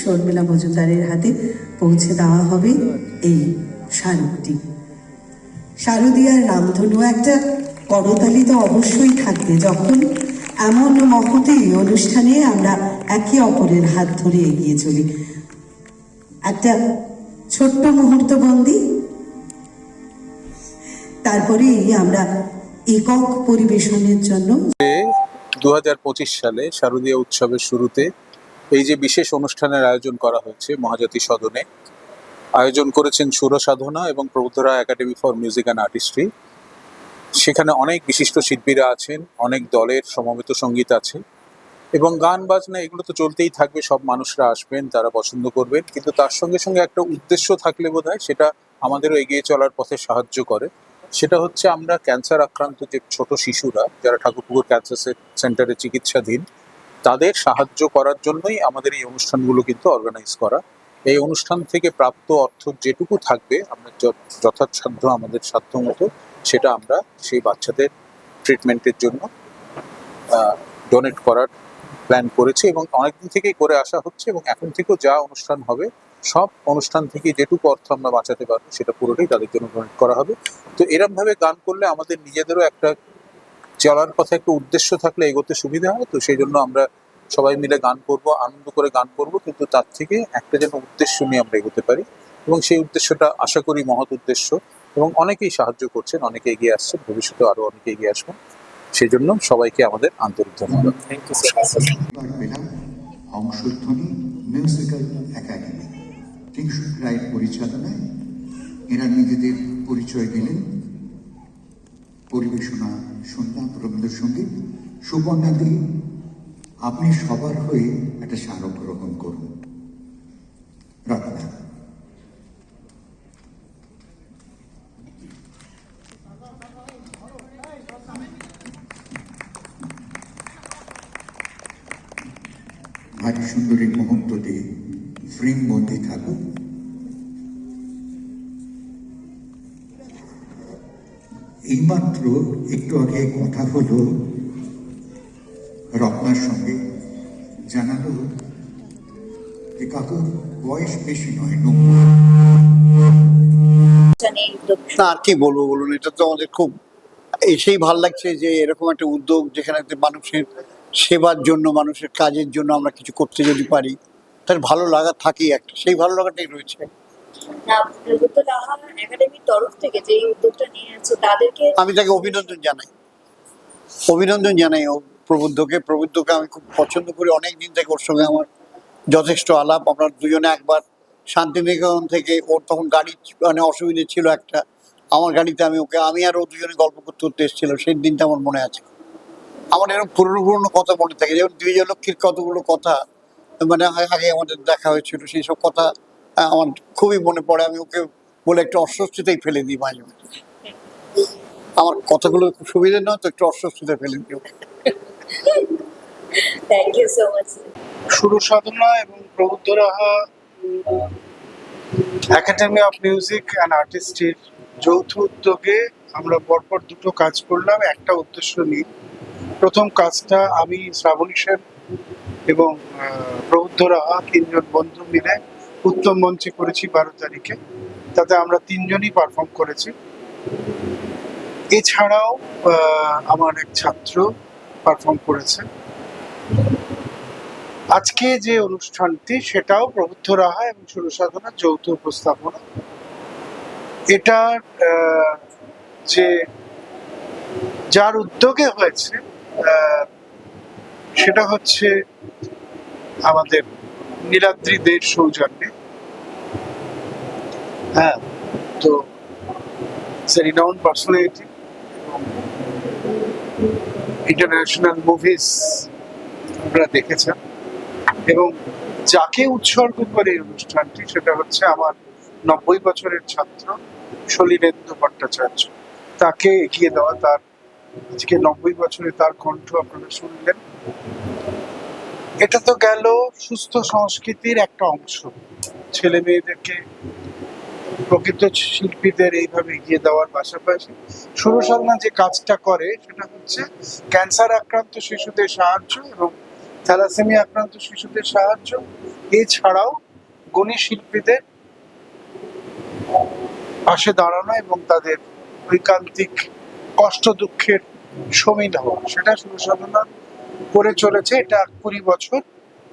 শর্মিলা মজুমদারের হাতে পৌঁছে দেওয়া হবে এই স্মারকটি শারদীয়ার রামধনু একটা করতালি তো অবশ্যই থাকবে। যখন এমন মহতি অনুষ্ঠানে আমরা একে অপরের হাত ধরে এগিয়ে চলি। একটা ছোট্ট মুহূর্ত বন্দি। তারপরেই আমরা একক পরিবেশনের জন্য দু হাজার পঁচিশ সালে শারদীয় উৎসবের শুরুতে এই যে বিশেষ অনুষ্ঠানের আয়োজন করা হয়েছে মহাজাতি সদনে, আয়োজন করেছেন সুর সাধনা এবং প্রবুদ্ধরা academy for music and artistry সেখানে অনেক বিশিষ্ট শিল্পীরা আছেন, অনেক দলের সমবেত সংগীত আছে এবং গান, বাজনা এগুলো তো চলতেই থাকবে, সব মানুষরা আসবেন, তারা পছন্দ করবেন, কিন্তু তার সঙ্গে সঙ্গে একটা উদ্দেশ্য থাকলে বোধ সেটা আমাদেরও এগিয়ে চলার পথে সাহায্য করে। সেটা হচ্ছে আমরা ক্যান্সার আক্রান্ত যে ছোট শিশুরা, যারা ঠাকুরপুকুর ক্যান্সার সেন্টারে চিকিৎসাধীন তাদের সাহায্য করার জন্যই আমাদের এই অনুষ্ঠানগুলো কিন্তু অর্গানাইজ করা। এই অনুষ্ঠান থেকে প্রাপ্ত অর্থ যেটুকু থাকবে, আমরা যথাসাধ্য আমাদের সাধ্য মতো সেটা আমরা সেই বাচ্চাদের ট্রিটমেন্টের জন্য ডোনেট করার প্ল্যান করেছি এবং অনেকদিন থেকেই করে আসা হচ্ছে এবং এখন থেকেও যা অনুষ্ঠান হবে, সব অনুষ্ঠান থেকে যেটুকু অর্থ আমরা বাঁচাতে পারব সেটা পুরোটাই তাদের জন্য ডোনেট করা হবে। তো এরম ভাবে গান করলে আমাদের নিজেদেরও একটা চলার পথে একটা উদ্দেশ্য থাকলে এগোতে সুবিধা হয় তো সেই জন্য আমরা সবাই মিলে গান করব আনন্দ করে গান করব কিন্তু তার থেকে একটা যেন উদ্দেশ্য নিয়ে আমরা এগোতে পারি এবং সেই উদ্দেশ্যটা আশা করি মহৎ উদ্দেশ্য এবং অনেকেই সাহায্য করছেন অনেকে এগিয়ে আসছেন ভবিষ্যতে আরও অনেকে এগিয়ে আসবেন। সেই জন্য সবাইকে আমাদের আন্তরিক ধন্যবাদ। এবার পেলাম অংশধ্বনি মিউজিক্যাল একাডেমি কিংশুক রায়ের পরিচালনায় এরা নিজেদের পরিচয় দিলেন। পরিবেশনা শুনলাম রবীন্দ্রসঙ্গীত সুবর্ণাদি আপনি সবার হয়ে একটা স্মারক গ্রহণ করুন। রত্না ভারী সুন্দরী মুহূর্তটি ফ্রেম বন্দি থাকুক। এইমাত্র একটু আগে কথা হলো রত্নার সঙ্গে। জানালো যে কাকুর বয়স বেশি নয় না আর কি বলব বলুন এটা তো আমাদের খুব এসেই ভালো লাগছে যে এরকম একটা উদ্যোগ যেখানে একটা মানুষের সেবার জন্য মানুষের কাজের জন্য আমরা কিছু করতে যদি পারি তার ভালো লাগা থাকেই একটা। সেই ভালো লাগাটাই রয়েছে। আমি তাকে অভিনন্দন জানাই। অভিনন্দন জানাই ও প্রবুদ্ধকে। প্রবুদ্ধকে আমি খুব পছন্দ করি। অনেক দিন থেকে ওর সঙ্গে আমার যথেষ্ট আলাপ। আমরা দুজনে একবার শান্তিনিকেতন থেকে ওর তখন গাড়ি মানে অসুবিধে ছিল একটা। আমার গাড়িতে আমি ওকে, আমি আর ও দুজনে গল্প করতে করতে এসেছিল। সেই দিনটা আমার মনে আছে। আমার এরকম পুরনো পুরনো কথা মনে থাকে। যেমন দ্বিজলক্ষীর কতগুলো কথা মানে আগে আমাদের দেখা হয়েছিল, সেই সব কথা আমার খুবই মনে পড়ে আমি ওকে বলে একটু অস্বস্তিতেই ফেলে দিই মাঝে মাঝে আমার কথাগুলো খুব সুবিধে নয় তো একটু অস্বস্তিতে ফেলে দিই okay. Thank you so much Sur Sadhana এবং Prabuddha Raha academy of music and আর্টিস্টের যৌথ উদ্যোগে আমরা পরপর দুটো কাজ করলাম। একটা উদ্দেশ্য নিয়ে। প্রথম কাজটা আমি শ্রাবণী সেন এবং আহ, প্রবুদ্ধ রাহা তিনজন বন্ধু মিলে উত্তম মঞ্চে করেছি বারো তারিখে। তাতে আমরা তিনজনই পারফর্ম করেছি। এছাড়াও আমার এক ছাত্র পারফর্ম করেছে। আজকে যে অনুষ্ঠানটি, সেটাও প্রবুদ্ধ রাহা এবং সুরসাধনার যৌথ উপস্থাপনা। এটার যে যার উদ্যোগে হয়েছে সেটা হচ্ছে আমাদের নীলাদ্রি দের সৌজন্যে। হ্যাঁ তো রিনাউন্ড পার্সোনালিটি ইন্টারন্যাশনাল মুভিজ আপনারা দেখেছেন এবং যাকে উৎসর্গ করে এই অনুষ্ঠানটি সেটা হচ্ছে আমার নব্বই বছরের ছাত্র সলিলেন্দু ভট্টাচার্য। তাকে এগিয়ে দেওয়া, তার আজকে নব্বই বছরে তার কণ্ঠ আপনারা শুনলেন। এটা তো গেল সুস্থ সংস্কৃতির একটা অংশ। ছেলে মেয়েদেরকে প্রকৃত শিল্পীদের এইভাবে এগিয়ে দেওয়ার পাশাপাশি সুরসাধনা যে কাজটা করে, সেটা হচ্ছে ক্যান্সার আক্রান্ত শিশুদের সাহায্য এবং থ্যালাসেমিয়া আক্রান্ত শিশুদের সাহায্য। এছাড়াও গুণী শিল্পীদের পাশে দাঁড়ানো এবং তাদের ঐকান্তিক কষ্ট দুঃখের সমীন হওয়া, সেটা শুরু সাধনা করে চলেছে। এটা কুড়ি বছর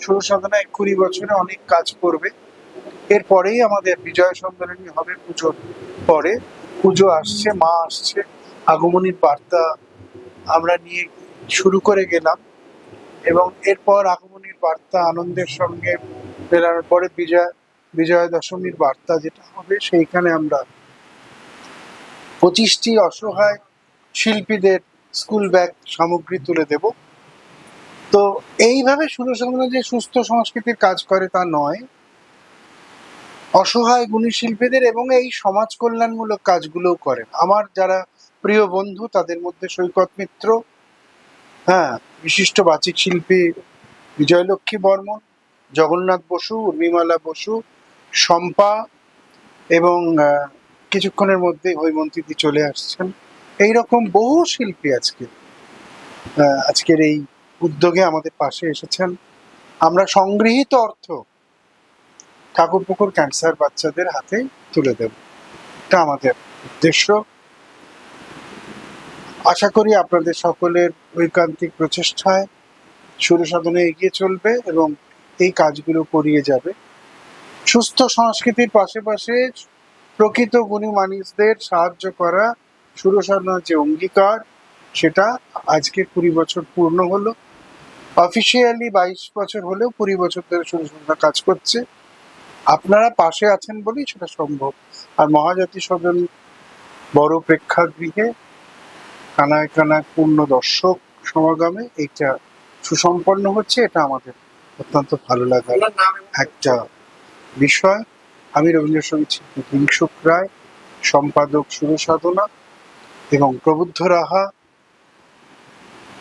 শুরু সাধনা এক কুড়ি বছরে অনেক কাজ করবে। এরপরেই আমাদের বিজয় সম্মেলনী হবে পুজোর পরে। পুজো আসছে, মা আসছে, আগমনীর বার্তা আমরা নিয়ে শুরু করে গেলাম। এবং এরপর আগমনীর বার্তা, আনন্দের সঙ্গে বেরানোর পরে বিজয়, বিজয়া দশমীর বার্তা যেটা হবে, সেইখানে আমরা পঁচিশটি অসহায় শিল্পীদের স্কুল ব্যাগ সামগ্রী তুলে দেব। তো এইভাবে সাধনা যে সুস্থ সংস্কৃতির কাজ করে তা নয় অসহায় গুণী শিল্পীদের এবং এই সমাজ কল্যাণমূলক কাজগুলোও করেন। আমার যারা প্রিয় বন্ধু, তাদের মধ্যে সৈকত মিত্র হ্যাঁ বিশিষ্ট বাচিক শিল্পী বিজয়লক্ষ্মী বর্মন, জগন্নাথ বসু, উর্মিমালা বসু, শম্পা এবং কিছুক্ষণের মধ্যে হৈমন্তীদি চলে আসছেন। এই রকম বহু শিল্পী আজকে আজকের এই উদ্যোগে আমাদের পাশে এসেছেন। আমরা সংগৃহীত অর্থ ঠাকুরপুকুর ক্যান্সার বাচ্চাদের হাতে তুলে দেব। এটা আমাদের উদ্দেশ্য। আশা করি আপনাদের সকলের ঐকান্তিক প্রচেষ্টায় সুর সাধনে এগিয়ে চলবে এবং এই কাজগুলো করিয়ে যাবে। সুস্থ সংস্কৃতির পাশাপাশি প্রকৃত গুণী মানুষদের সাহায্য করা সুর সাধনার যে অঙ্গীকার, সেটা আজকে কুড়ি বছর পূর্ণ হলো। অফিসিয়ালি বাইশ বছর হলেও কুড়ি বছর ধরে সুর সাধনা কাজ করছে। আপনারা পাশে আছেন বলেই সেটা সম্ভব। আর মহাজাতি সদন বড় প্রেক্ষাগৃহে কানায় কানায় পূর্ণ দর্শক সমাগমে এটা সুসম্পন্ন হচ্ছে এটা আমাদের অত্যন্ত ভালো লাগার একটা বিষয়। আমি রবীন্দ্রসঙ্গীত শিল্পী কিংসুক রায় সম্পাদক সুর সাধনা এবং প্রবুদ্ধ রাহা।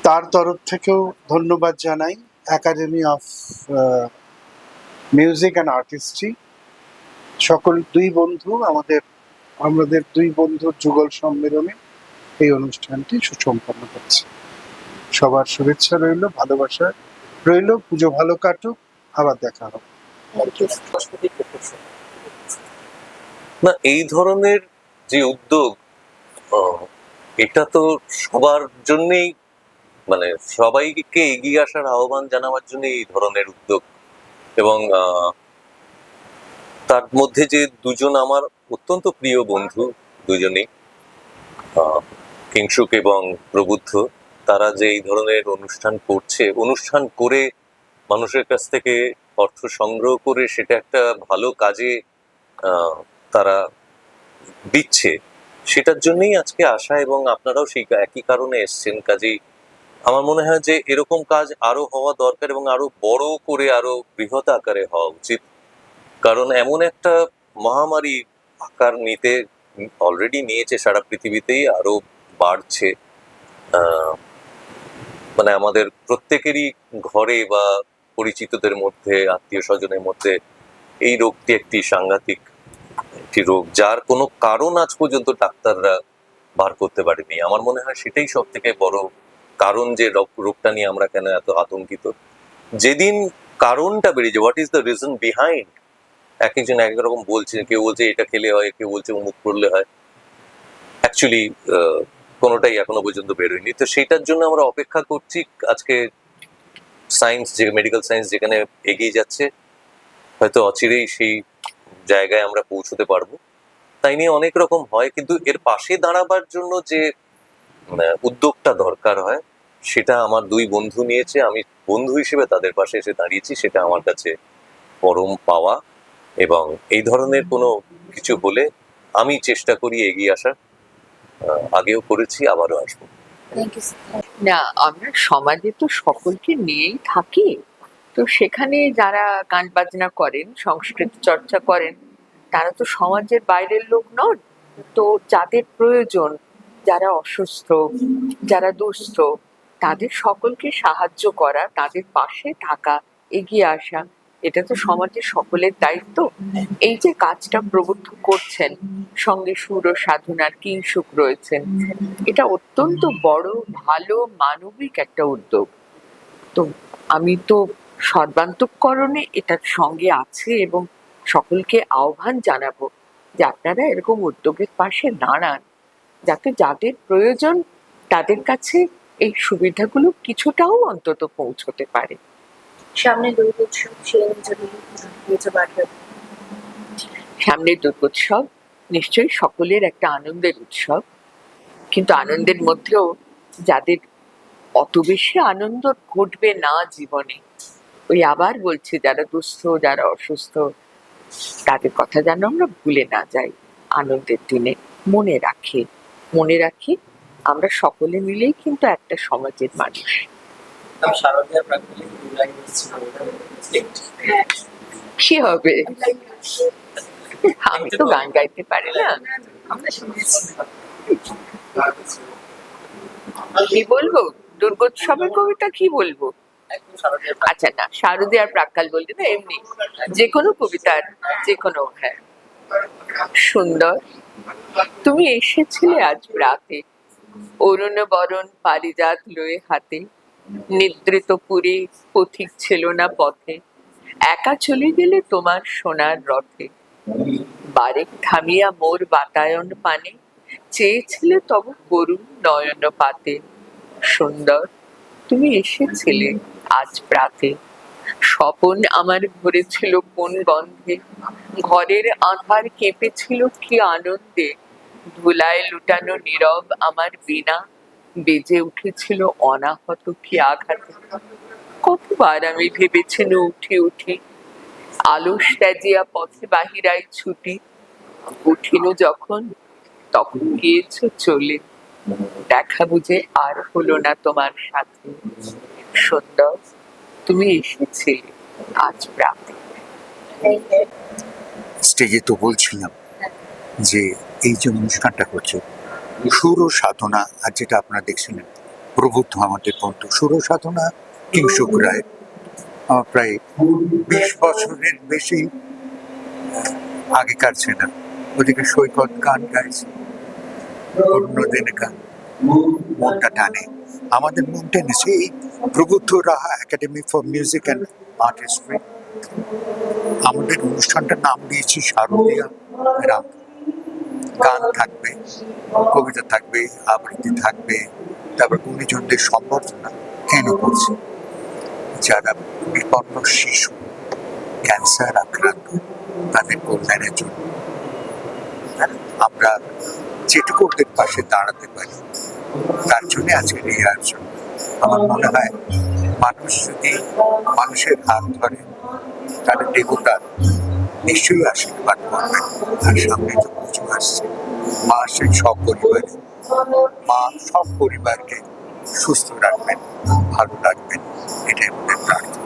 তার তরফ থেকেও ধন্যবাদ জানাই। Academy of music and artistry সকল দুই বন্ধু আমাদের আমাদের দুই বন্ধুর যুগল সম্মেলনে এই অনুষ্ঠানটি সুসম্পন্ন করছে সবার শুভেচ্ছা রইল ভালোবাসা রইল পুজো ভালো কাটুক আবার দেখা হবে। না এই ধরনের যে উদ্যোগ এটা তো সবার জন্যই মানে সবাইকে এগিয়ে আসার আহ্বান জানাবার জন্য এই ধরনের উদ্যোগ এবং তার মধ্যে যে দুজন আমার অত্যন্ত প্রিয় বন্ধু দুজনেই কিংসুক এবং প্রবুদ্ধ, তারা যে এই ধরনের অনুষ্ঠান করছে, অনুষ্ঠান করে মানুষের কাছ থেকে অর্থ সংগ্রহ করে সেটা একটা ভালো কাজে তারা দিচ্ছে, সেটার জন্যই আজকে আসা এবং আপনারাও সেই একই কারণে এসছেন, কাজেই আমার মনে হয় যে এরকম কাজ আরও হওয়া দরকার এবং আরও বড় করে আরও বৃহৎ আকারে হওয়া উচিত। কারণ এমন একটা মহামারী আকার নিতে অলরেডি নিয়েছে সারা পৃথিবীতেই, আরও বাড়ছে। মানে আমাদের প্রত্যেকেরই ঘরে বা পরিচিতদের মধ্যে আত্মীয় স্বজনের মধ্যে এই রোগটি একটি সাংঘাতিক একটি রোগ, যার কোনো কারণ আজ পর্যন্ত ডাক্তাররা বার করতে পারেনি। আমার মনে হয় সেটাই সব থেকে বড় কারণ যে রোগ- রোগটা নিয়ে আমরা কেন এত আতঙ্কিত? যেদিন কারণটা বেরিয়েছে what is the reason behind এক একজন এক এক রকম বলছে, কেউ বলছে এটা খেলে হয়, কেউ বলছে অমুক করলে হয়। অ্যাকচুয়ালি কোনোটাই এখনও পর্যন্ত বেরোয়নি তো সেটার জন্য আমরা অপেক্ষা করছি, আজকে সায়েন্স যে মেডিকেল সায়েন্স যেখানে এগিয়ে যাচ্ছে, হয়তো অচিরেই সেই জায়গায় আমরা পৌঁছতে পারব। তাই নিয়ে অনেক রকম হয়, কিন্তু এর পাশে দাঁড়াবার জন্য যে উদ্যোগটা দরকার হয় সেটা আমার দুই বন্ধু নিয়েছে আমি বন্ধু হিসেবে তাদের পাশে এসে দাঁড়িয়েছি সেটা আমার কাছে পরম পাওয়া এবং এই ধরনের কোনো কিছু হলে আমি চেষ্টা করি এগিয়ে আসার। আগেও করেছি আবারও আসব। না আমরা সমাজে তো সকলকে নিয়েই থাকি। তো সেখানে যারা গান বাজনা করেন সংস্কৃতি চর্চা করেন তারা তো সমাজের বাইরের লোক নন। তো যাদের প্রয়োজন যারা অসুস্থ, যারা দুস্থ, তাদের সকলকে সাহায্য করা, তাদের পাশে থাকা, এগিয়ে আসা, এটা তো সমাজের সকলের দায়িত্ব। এই যে কাজটা প্রবুদ্ধ করছেন, সঙ্গে সুর ও সাধনার কিংসুক রয়েছেন, এটা অত্যন্ত বড়, ভালো, মানবিক একটা উদ্যোগ। তো আমি তো সর্বান্তকরণে এটার সঙ্গে আছে এবং সকলকে আহ্বান জানাব যে আপনারা এরকম উদ্যোগের পাশে দাঁড়ান। যাতে যাদের প্রয়োজন তাদের কাছে এই সুবিধাগুলো কিছুটাও অন্তত পৌঁছতে পারে। সামনে দুর্গোৎসব সামনে দুর্গোৎসব নিশ্চয়ই সকলের একটা আনন্দের উৎসব। কিন্তু আনন্দের মধ্যেও যাদের অত বেশি আনন্দ ঘটবে না জীবনে ওই আবার বলছি যারা দুস্থ যারা অসুস্থ তাদের কথা যেন আমরা ভুলে না যাই। আনন্দের দিনে মনে রাখি। মনে রাখি আমরা সকলে মিলেই কিন্তু একটা সমাজের মানুষ। কি হবে? আমি তো গান গাইতে পারি না। কি বলব? দুর্গোৎসবের কবিতা কি বলব? আচ্ছা না শারদীয় আর প্রাক্কাল বলতে না এমনি। যে কোনো কবিতার যে কোনো হ্যাঁ। সুন্দর। তুমি এসেছিলে আজ রাতে। অরুণ বরণ পারিজাত লয়ে হাতে। নিদ্রিত পুরী পথিক ছিল না পথে। একা চলে গেলে তোমার সোনার রথে। বারেক থামিয়া মোর বাতায়ন পানে। চেয়েছিলে তব করুণ নয়ন পাতে সুন্দর, তুমি এসেছিলে আজ প্রাতে স্বপন আমার ভরেছিল কোন গন্ধে? ঘরের আধার কেঁপেছিল কি আনন্দে? ধুলায় লুটানো নীরব আমার বিনা বেজে উঠেছিল অনাহত কি আঘাতে? কতবার আমি ভেবেছিল উঠি উঠি। আলস ত্যাজিয়া পথে বাহিরায় ছুটি। উঠিল যখন, তখন গিয়েছ চলে। দেখা বুঝে আর হলো না তোমার সাথে। সুন্দর। তুমি এসেছিলে আজ প্রাতে স্টেজে তো বলছিলাম যে এই যে অনুষ্ঠানটা করছে সুর সাধনা, আর যেটা আপনারা দেখছিলেন প্রবুদ্ধ আমাদের বন্ধু সুর সাধনা কিংসুক রায়। আমার প্রায় বিশ বছরের বেশি আগেকার ছিল ওদিকে সৈকত গান গাইছে, অন্যদিনে গান, মনটা টানে। আমাদের মন টেনেছে এই Prabuddha Raha academy for music and artistry আমাদের অনুষ্ঠানটার নাম দিয়েছি শারদীয়া রাম গান থাকবে, কবিতা থাকবে, আবৃত্তি থাকবে, তারপর গুণীজনদের সম্বর্ধনা কেন করছে? যারা বিপন্ন শিশু ক্যান্সার আক্রান্ত, তাদের কল্যাণের জন্য। আমরা যেটুকু ওদের পাশে দাঁড়াতে পারি, তার জন্য আজকের এই আয়োজন। আমার মনে হয় মানুষ যদি মানুষের হাত ধরে, তাহলে দেবতা নিশ্চয়ই আশীর্বাদ করবেন আর সামনে তো পুজো আসছে, মা আসছেন সব পরিবারে, মা সব পরিবারকে সুস্থ রাখবেন, ভালো রাখবেন, এটাই আমাদের প্রার্থনা।